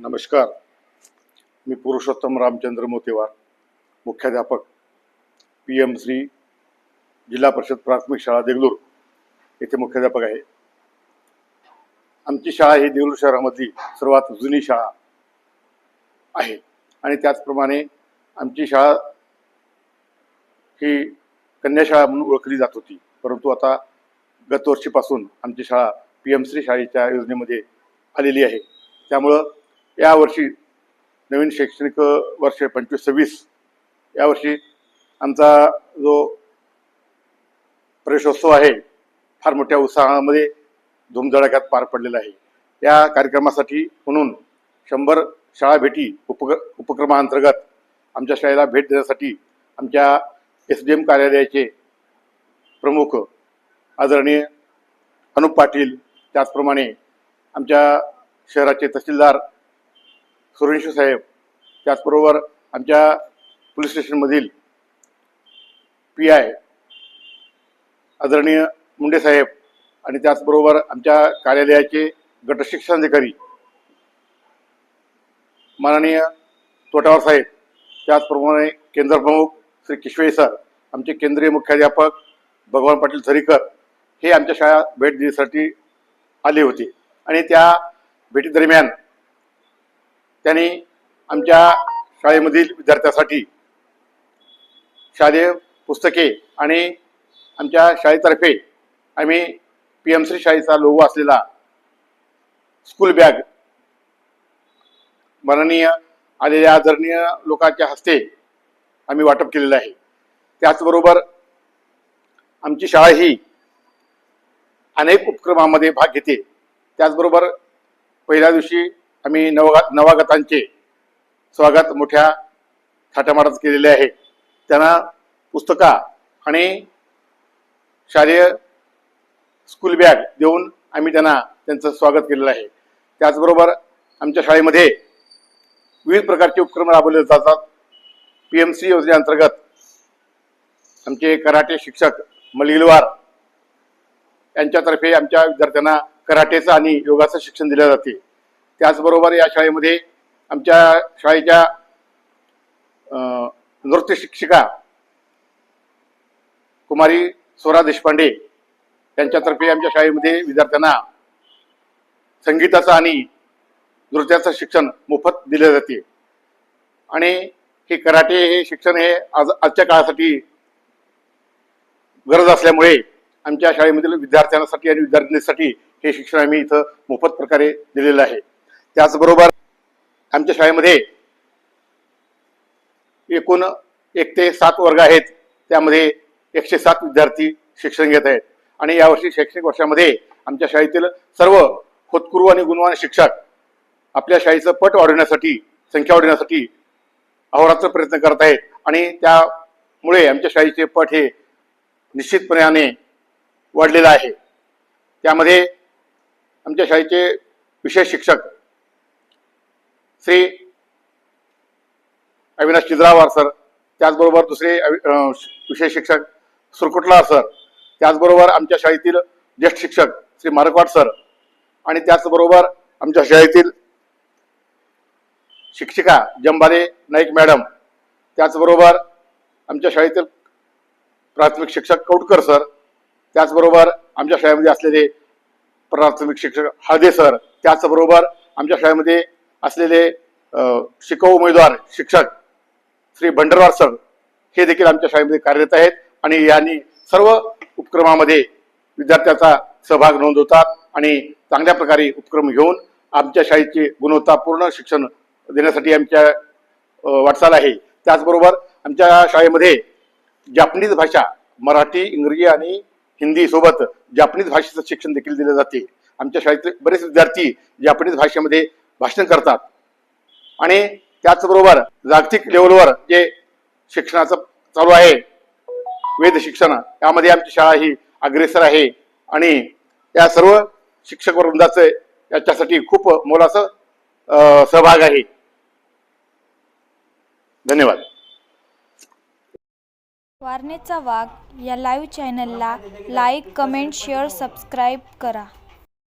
नमस्कार. मी पुरुषोत्तम रामचंद्र मोतेवार मुख्याध्यापक P M Shri जिल्हा परिषद प्राथमिक शाळा देगलूर येथे मुख्याध्यापक आहे. आमची शाळा ही देगलूर शहरामधली सर्वात जुनी शाळा आहे. आणि त्याचप्रमाणे आमची शाळा ही कन्याशाळा म्हणून ओळखली जात होती. परंतु आता गतवर्षीपासून आमची शाळा पी एम श्री शाळेच्या योजनेमध्ये आलेली आहे. त्यामुळं यावर्षी नवीन शैक्षणिक वर्ष पंचवीस सव्वीस यावर्षी आमचा जो प्रवेशोत्सव आहे फार मोठ्या उत्साहामध्ये धुमधडाक्यात पार पडलेला आहे. या कार्यक्रमासाठी म्हणून शंभर शाळा भेटी उपक उपक्रमाअंतर्गत आमच्या शाळेला भेट देण्यासाठी आमच्या एस डी एम कार्यालयाचे प्रमुख आदरणीय अनुप पाटील त्याचप्रमाणे आमच्या शहराचे तहसीलदार सुरेश साहेब त्याचबरोबर आमच्या पोलीस स्टेशनमधील पी आय आदरणीय मुंडे साहेब आणि त्याचबरोबर आमच्या कार्यालयाचे गटशिक्षणाधिकारी माननीय तोटावर साहेब त्याचप्रमाणे केंद्रप्रमुख श्री किशवे सर आमचे केंद्रीय मुख्याध्यापक भगवान पाटील झरीकर हे आमच्या शाळा भेट देण्यासाठी आले होते. आणि त्या भेटीदरम्यान त्यांनी आमच्या शाळेमधील विद्यार्थ्यांसाठी शालेय पुस्तके आणि आमच्या शाळेतर्फे आम्ही पी एम श्री शाळेचा लोगो असलेला स्कूल बॅग माननीय आलेल्या आदरणीय लोकांच्या हस्ते आम्ही वाटप केलेलं आहे. त्याचबरोबर आमची शाळा ही अनेक उपक्रमामध्ये भाग घेते. त्याचबरोबर पहिल्या दिवशी आम्ही नवगा नवागतांचे स्वागत मोठ्या थाटामाटात केलेले आहे. त्यांना पुस्तका आणि शालेय स्कूल बॅग देऊन आम्ही त्यांना त्यांचं स्वागत केलेलं आहे. त्याचबरोबर आमच्या शाळेमध्ये विविध प्रकारचे उपक्रम राबवले जातात. पी एम सी योजनेअंतर्गत आमचे कराटे शिक्षक मलिलवार यांच्यातर्फे आमच्या विद्यार्थ्यांना कराटेचं आणि योगाचं शिक्षण दिलं जाते. त्याचबरोबर या शाळेमध्ये आमच्या शाळेच्या नृत्य शिक्षिका कुमारी स्वरा देशपांडे यांच्यातर्फे आमच्या शाळेमध्ये विद्यार्थ्यांना संगीताचं आणि नृत्याचं शिक्षण मोफत दिले जाते. आणि हे कराटे हे शिक्षण हे आज आजच्या काळासाठी गरज असल्यामुळे आमच्या शाळेमधील विद्यार्थ्यांसाठी आणि विद्यार्थिनीसाठी हे शिक्षण आम्ही इथं मोफत प्रकारे दिलेलं आहे. त्याचबरोबर आमच्या शाळेमध्ये एकूण एक ते सात वर्ग आहेत. त्यामध्ये एकशे सात विद्यार्थी शिक्षण घेत आहेत. आणि यावर्षी शैक्षणिक वर्षामध्ये आमच्या शाळेतील सर्व होतकुरू आणि गुणवान शिक्षक आपल्या शाळेचं पट वाढवण्यासाठी संख्या वाढवण्यासाठी अहोरात्र प्रयत्न करत आहेत. आणि त्यामुळे आमच्या शाळेचे पट हे निश्चितपणाने वाढलेलं आहे. त्यामध्ये आमच्या शाळेचे विशेष शिक्षक श्री अविनाश चिद्रावार सर. त्याचबरोबर दुसरे विशेष शिक्षक सुरकुटला सर. त्याचबरोबर आमच्या शाळेतील ज्येष्ठ शिक्षक श्री मारकवाड सर. आणि त्याचबरोबर आमच्या शाळेतील शिक्षिका जंबाले नाईक मॅडम. त्याचबरोबर आमच्या शाळेतील प्राथमिक शिक्षक कौटकर सर. त्याचबरोबर आमच्या शाळेमध्ये असलेले प्राथमिक शिक्षक हळदे सर. त्याचबरोबर आमच्या शाळेमध्ये असलेले शिकाऊ उमेदवार शिक्षक श्री भंडरवार सर हे देखील आमच्या शाळेमध्ये कार्यरत आहेत आणि यांनी सर्व उपक्रमामध्ये विद्यार्थ्याचा सहभाग नोंदवतात आणि चांगल्या प्रकारे उपक्रम घेऊन आमच्या शाळेचे गुणवत्तापूर्ण शिक्षण देण्यासाठी आमच्या वाटचाल आहे. त्याचबरोबर आमच्या शाळेमध्ये जापनीज भाषा मराठी इंग्रजी आणि हिंदी सोबत जापनीज भाषेचं शिक्षण देखील दिलं जाते. आमच्या शाळेतले बरेच विद्यार्थी जापनीज भाषेमध्ये भाषण करतात. आणि त्याचबरोबर जागतिक लेवलवर जे शिक्षणाचं चालू आहे वेद शिक्षण यामध्ये आमची शाळा ही अग्रेसर आहे. आणि या सर्व शिक्षक वृंदाचं याच्यासाठी खूप मोलाचं सहभाग आहे. धन्यवाद. वारणेचा वाघ या लाईव्ह चॅनलला लाईक कमेंट शेअर सबस्क्राईब करा.